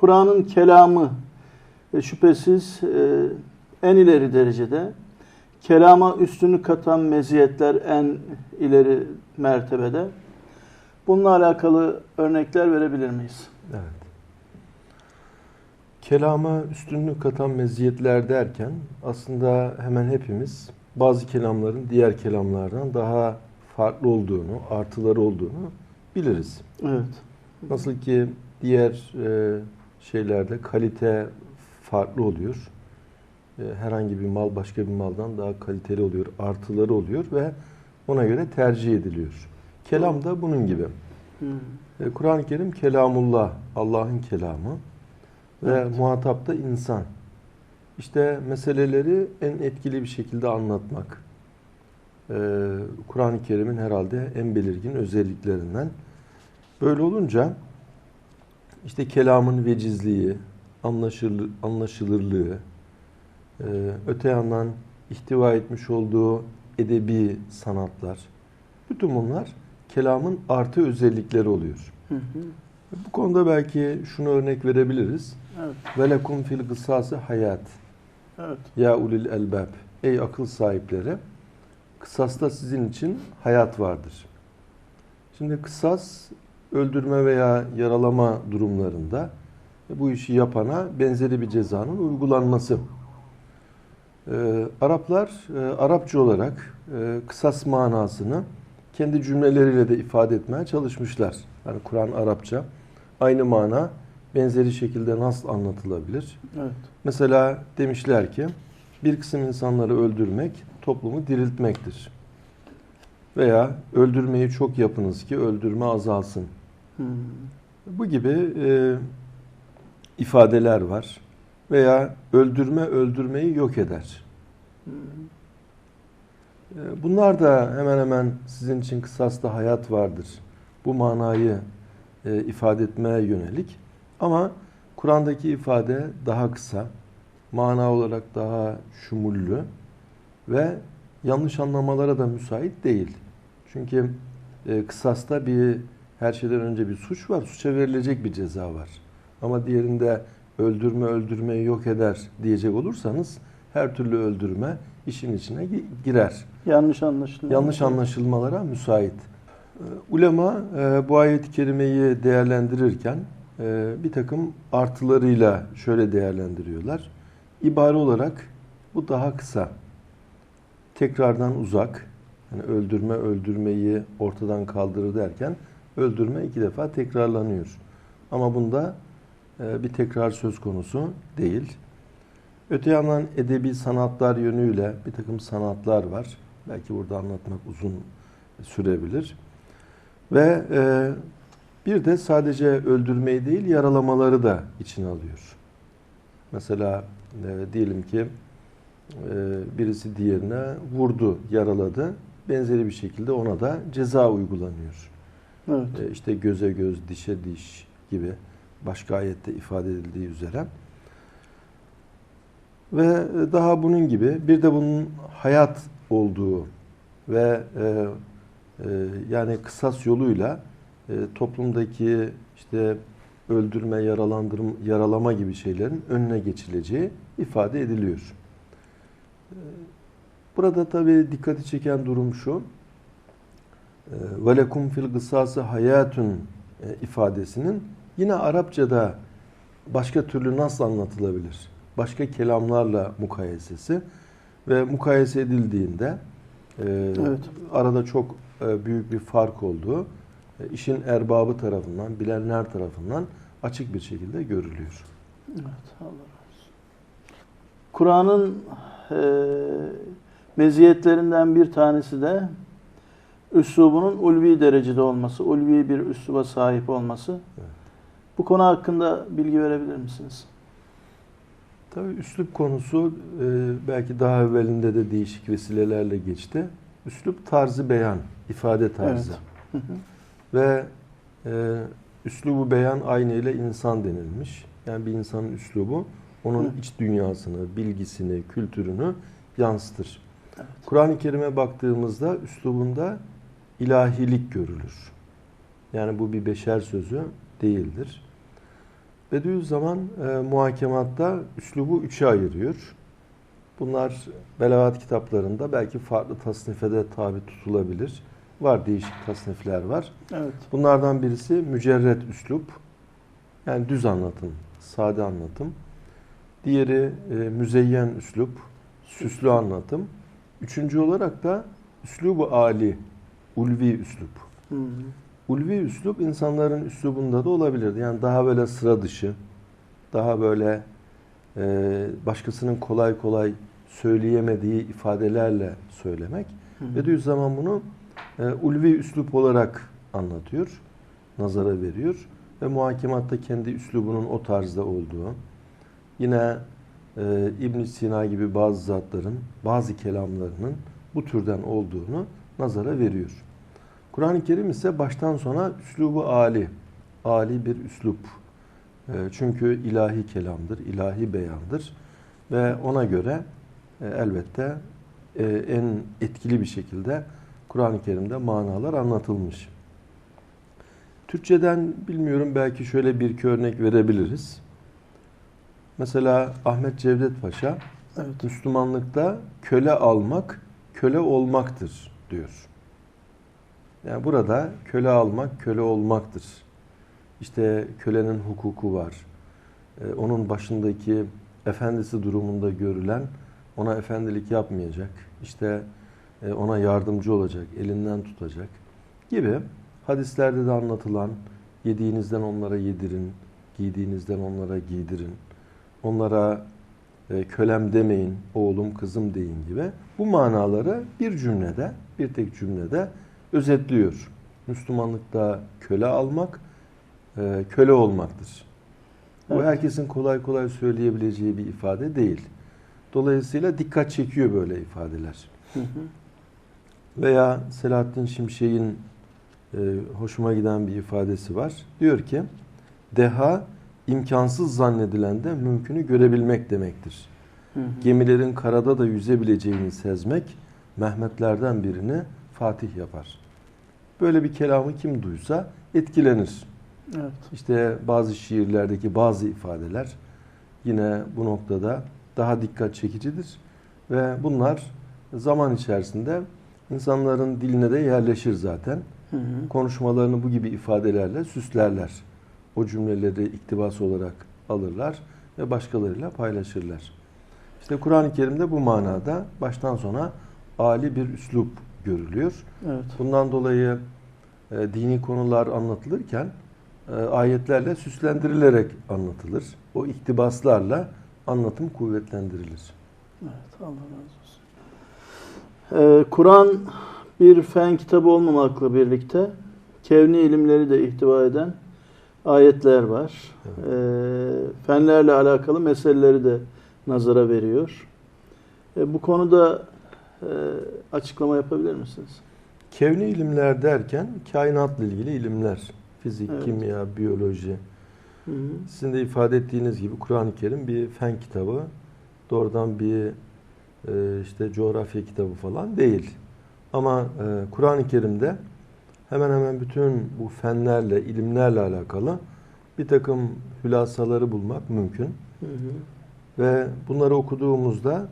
Kur'an'ın kelamı e, şüphesiz e, en ileri derecede. Kelama üstünü katan meziyetler en ileri mertebede. Bununla alakalı örnekler verebilir miyiz? Evet. Kelama üstünlük katan meziyetler derken aslında hemen hepimiz bazı kelamların diğer kelamlardan daha farklı olduğunu, artıları olduğunu biliriz. Evet. Nasıl ki diğer e, şeylerde kalite farklı oluyor. E, herhangi bir mal başka bir maldan daha kaliteli oluyor, artıları oluyor ve ona göre tercih ediliyor. Kelam da bunun gibi. Hmm. E, Kur'an-ı Kerim kelamullah, Allah'ın kelamı ve Evet. muhatap da insan. İşte meseleleri en etkili bir şekilde anlatmak. E, Kur'an-ı Kerim'in herhalde en belirgin özelliklerinden. Böyle olunca işte kelamın vecizliği, anlaşılır, anlaşılırlığı, e, öte yandan ihtiva etmiş olduğu edebi sanatlar, bütün bunlar kelamın artı özellikleri oluyor. Hı hı. Bu konuda belki şunu örnek verebiliriz. Evet. Ve lekum fil kısası hayat. Evet. Ya ulil elbab. Ey akıl sahipleri. Kısasta sizin için hayat vardır. Şimdi kısas öldürme veya yaralama durumlarında bu işi yapana benzeri bir cezanın uygulanması. Ee, Araplar e, Arapça olarak e, kısas manasını kendi cümleleriyle de ifade etmeye çalışmışlar. Yani Kur'an Arapça aynı mana benzeri şekilde nasıl anlatılabilir? Evet. Mesela demişler ki bir kısım insanları öldürmek toplumu diriltmektir. Veya öldürmeyi çok yapınız ki öldürme azalsın. Hmm. Bu gibi e, ifadeler var. Veya öldürme öldürmeyi yok eder. Hmm. E, bunlar da hemen hemen sizin için kısasta hayat vardır. Bu manayı e, ifade etmeye yönelik. Ama Kur'an'daki ifade daha kısa, mana olarak daha şumullü ve yanlış anlamalara da müsait değil. Çünkü e, kısasta bir her şeyden önce bir suç var, suça verilecek bir ceza var. Ama diğerinde öldürme öldürmeyi yok eder diyecek olursanız her türlü öldürme işin içine gi- girer. Yanlış anlaşılma. Yanlış anlaşılmalara müsait. Ee, Ulema e, bu ayet-i kerimeyi değerlendirirken e, bir takım artılarıyla şöyle değerlendiriyorlar. İbare olarak bu daha kısa. Tekrardan uzak. Yani öldürme öldürmeyi ortadan kaldırır derken öldürme iki defa tekrarlanıyor. Ama bunda e, bir tekrar söz konusu değil. Öte yandan edebi sanatlar yönüyle bir takım sanatlar var. Belki burada anlatmak uzun sürebilir. Ve e, bir de sadece öldürmeyi değil yaralamaları da içine alıyor. Mesela e, diyelim ki e, birisi diğerine vurdu, yaraladı. Benzeri bir şekilde ona da ceza uygulanıyor. Evet. E, işte göze göz, dişe diş gibi başka ayette ifade edildiği üzere. Ve e, daha bunun gibi bir de bunun hayat olduğu ve e, e, yani kısas yoluyla e, toplumdaki işte öldürme, yaralandırma, yaralama gibi şeylerin önüne geçileceği ifade ediliyor. Burada tabii dikkati çeken durum şu. Ve lekum fil kısası hayatun e, ifadesinin yine Arapçada başka türlü nasıl anlatılabilir? Başka kelamlarla mukayesesi ve mukayese edildiğinde e, Evet. arada çok e, büyük bir fark olduğu işin erbabı tarafından, bilenler tarafından açık bir şekilde görülüyor. Evet. Allah razı olsun. Kur'an'ın e, meziyetlerinden bir tanesi de üslubunun ulvi derecede olması, ulvi bir üsluba sahip olması. Evet. Bu konu hakkında bilgi verebilir misiniz? Tabii üslup konusu e, belki daha evvelinde de değişik vesilelerle geçti. Üslup tarzı beyan, ifade tarzı. Evet. Ve e, üslubu beyan aynı ile insan denilmiş. Yani bir insanın üslubu onun Hı. iç dünyasını, bilgisini, kültürünü yansıtır. Evet. Kur'an-ı Kerim'e baktığımızda üslubunda ilahilik görülür. Yani bu bir beşer sözü değildir. Bediüzzaman e, muhakematta üslubu üçe ayırıyor. Bunlar belagat kitaplarında belki farklı tasnifede tabi tutulabilir. Var değişik tasnifler var. Evet. Bunlardan birisi mücerret üslup. Yani düz anlatım, sade anlatım. Diğeri e, müzeyyen üslup, süslü anlatım. Üçüncü olarak da üslubu ali, ulvi üslup. Hı hı. Ulvi üslup insanların üslubunda da olabilirdi. Yani daha böyle sıra dışı, daha böyle e, başkasının kolay kolay söyleyemediği ifadelerle söylemek. Hı hı. Bediüzzaman bunu e, ulvi üslup olarak anlatıyor, nazara veriyor ve muhakematta kendi üslubunun o tarzda olduğu, yine e, ibn Sina gibi bazı zatların, bazı kelamlarının bu türden olduğunu nazara veriyor. Kur'an-ı Kerim ise baştan sona üslubu ali, ali bir üslup. E, çünkü ilahi kelamdır, ilahi beyandır ve ona göre e, elbette e, en etkili bir şekilde Kur'an-ı Kerim'de manalar anlatılmış. Türkçeden bilmiyorum belki şöyle bir iki örnek verebiliriz. Mesela Ahmet Cevdet Paşa Evet. Müslümanlıkta köle almak köle olmaktır diyor. Yani burada köle almak köle olmaktır. İşte kölenin hukuku var. Ee, onun başındaki efendisi durumunda görülen ona efendilik yapmayacak. İşte e, ona yardımcı olacak, elinden tutacak gibi hadislerde de anlatılan yediğinizden onlara yedirin, giydiğinizden onlara giydirin. Onlara e, kölem demeyin, oğlum kızım deyin gibi bu manaları bir cümlede, bir tek cümlede özetliyor. Müslümanlıkta köle almak, e, köle olmaktır. Bu Evet. herkesin kolay kolay söyleyebileceği bir ifade değil. Dolayısıyla dikkat çekiyor böyle ifadeler. Hı hı. Veya Selahattin Şimşek'in e, hoşuma giden bir ifadesi var. Diyor ki, deha imkansız zannedilen de mümkünü görebilmek demektir. Hı hı. Gemilerin karada da yüzebileceğini sezmek, Mehmetlerden birini Fatih yapar. Böyle bir kelamı kim duysa etkilenir. Evet. İşte bazı şiirlerdeki bazı ifadeler yine bu noktada daha dikkat çekicidir. Ve bunlar zaman içerisinde insanların diline de yerleşir zaten. Hı hı. Konuşmalarını bu gibi ifadelerle süslerler. O cümleleri iktibas olarak alırlar ve başkalarıyla paylaşırlar. İşte Kur'an-ı Kerim'de bu manada baştan sona Ali bir üslup görülüyor. Evet. Bundan dolayı e, dini konular anlatılırken e, ayetlerle süslendirilerek anlatılır. O iktibaslarla anlatım kuvvetlendirilir. Evet. Allah razı olsun. Ee, Kur'an bir fen kitabı olmamakla birlikte kevni ilimleri de ihtiva eden ayetler var. Ee, fenlerle alakalı meseleleri de nazara veriyor. Ee, bu konuda e, açıklama yapabilir misiniz? Kevni ilimler derken kainatla ilgili ilimler. Fizik, Evet. kimya, biyoloji. Hı hı. Sizin de ifade ettiğiniz gibi Kur'an-ı Kerim bir fen kitabı. Doğrudan bir e, işte coğrafya kitabı falan değil. Ama e, Kur'an-ı Kerim'de hemen hemen bütün bu fenlerle, ilimlerle alakalı bir takım hülasaları bulmak mümkün. Hı hı. Ve bunları okuduğumuzda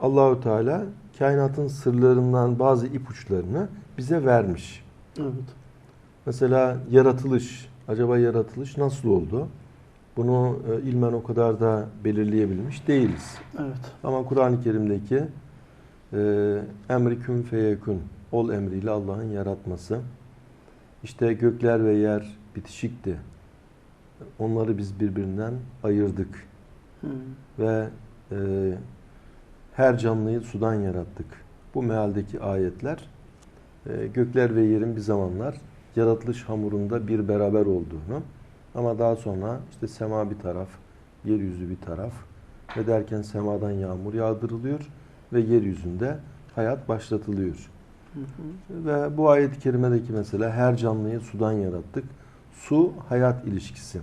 Allahü Teala kainatın sırlarından bazı ipuçlarını bize vermiş. Evet. Mesela yaratılış, acaba yaratılış nasıl oldu? Bunu e, ilmen o kadar da belirleyebilmiş değiliz. Evet. Ama Kur'an-ı Kerim'deki emri kün feyekün, ol emriyle Allah'ın yaratması. İşte gökler ve yer bitişikti. Onları biz birbirinden ayırdık. Hı. ve e, her canlıyı sudan yarattık. Bu mealdeki ayetler e, gökler ve yerin bir zamanlar yaratılış hamurunda bir beraber olduğunu ama daha sonra işte sema bir taraf, yeryüzü bir taraf ve derken semadan yağmur yağdırılıyor ve yeryüzünde hayat başlatılıyor. Hı hı. Ve bu ayet-i kerimedeki mesela her canlıyı sudan yarattık. Su hayat ilişkisi.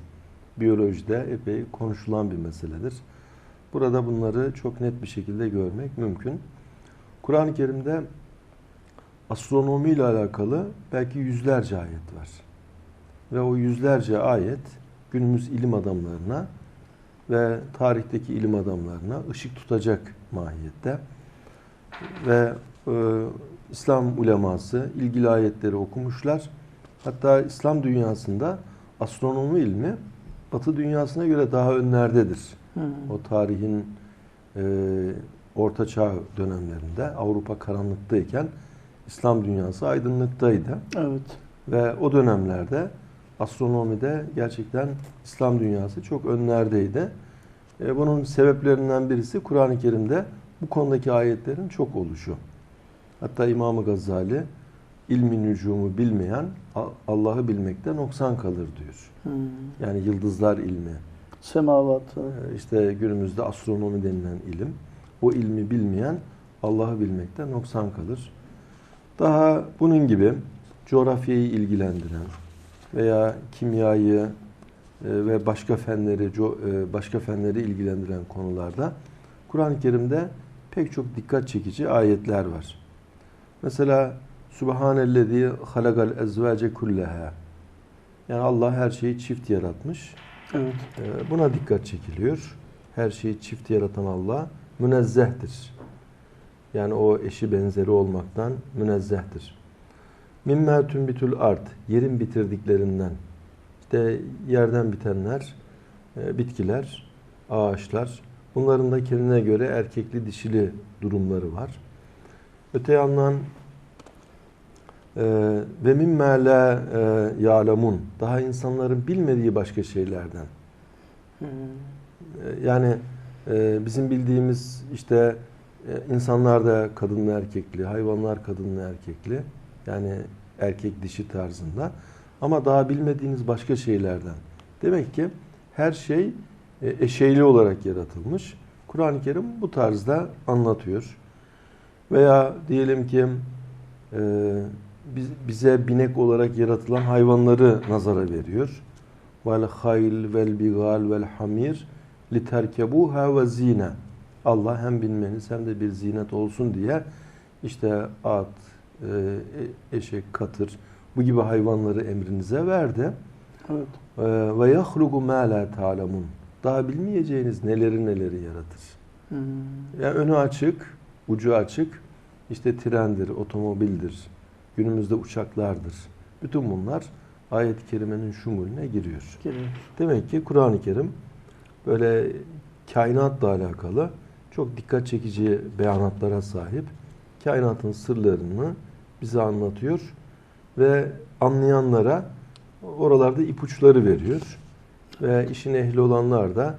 Biyolojide epey konuşulan bir meseledir. Burada bunları çok net bir şekilde görmek mümkün. Kur'an-ı Kerim'de astronomi ile alakalı belki yüzlerce ayet var. Ve o yüzlerce ayet günümüz ilim adamlarına ve tarihteki ilim adamlarına ışık tutacak mahiyette. Ve e, İslam uleması ilgili ayetleri okumuşlar. Hatta İslam dünyasında astronomi ilmi Batı dünyasına göre daha önlerdedir. Hı. O tarihin e, Orta Çağ dönemlerinde Avrupa karanlıktayken İslam dünyası aydınlıktaydı. Evet. Ve o dönemlerde astronomide gerçekten İslam dünyası çok önlerdeydi. E, bunun sebeplerinden birisi Kur'an-ı Kerim'de bu konudaki ayetlerin çok oluşu. Hatta İmam-ı Gazali ilmi nücumu bilmeyen Allah'ı bilmekte noksan kalır diyor. Hı. Yani yıldızlar ilmi, Semavatı. e, işte günümüzde astronomi denilen ilim. O ilmi bilmeyen Allah'ı bilmekte noksan kalır. Daha bunun gibi coğrafyayı ilgilendiren veya kimyayı e, ve başka fenleri e, başka fenleri ilgilendiren konularda Kur'an-ı Kerim'de pek çok dikkat çekici ayetler var. Mesela Subhanellezi halakal ezvace kulleha. Yani Allah her şeyi çift yaratmış. Evet. Ee, Buna dikkat çekiliyor. Her şeyi çift yaratan Allah münezzehtir. Yani o eşi benzeri olmaktan münezzehtir. Mimmâ tünbitül art, yerin bitirdiklerinden. İşte yerden bitenler, e, bitkiler, ağaçlar. Bunların da kendine göre erkekli dişili durumları var. Öte yandan e, ve mimmâ la ya'lemun. Daha insanların bilmediği başka şeylerden. Hı. E, Yani e, bizim bildiğimiz işte e, insanlar da kadınlı erkekli, hayvanlar kadınlı erkekli. Yani erkek dişi tarzında. Ama daha bilmediğiniz başka şeylerden. Demek ki her şey e, eşeyli olarak yaratılmış. Kur'an-ı Kerim bu tarzda anlatıyor. Veya diyelim ki e, biz- bize binek olarak yaratılan hayvanları nazara veriyor. Vel hayl vel bigal vel hamir literkebuha ve zine. Allah hem binmeniz hem de bir zinet olsun diye işte at, e, eşek, katır bu gibi hayvanları emrinize verdi. Evet. E, Ve yahluku ma la ta'lemun. Daha bilmeyeceğiniz neleri neleri yaratır. Hı. Yani önü açık, ucu açık. İşte trendir, otomobildir, günümüzde uçaklardır. Bütün bunlar ayet-i kerimenin şumulüne giriyor. Geliyor. Demek ki Kur'an-ı Kerim böyle kainatla alakalı çok dikkat çekici beyanatlara sahip. Kainatın sırlarını bize anlatıyor ve anlayanlara oralarda ipuçları veriyor. Ve işin ehli olanlar da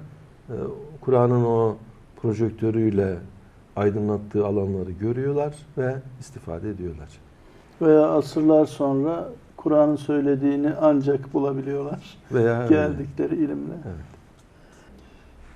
e, Kur'an'ın o projektörüyle aydınlattığı alanları görüyorlar ve istifade ediyorlar. Veya asırlar sonra Kur'an'ın söylediğini ancak bulabiliyorlar. Veya Geldikleri ilimle. Evet.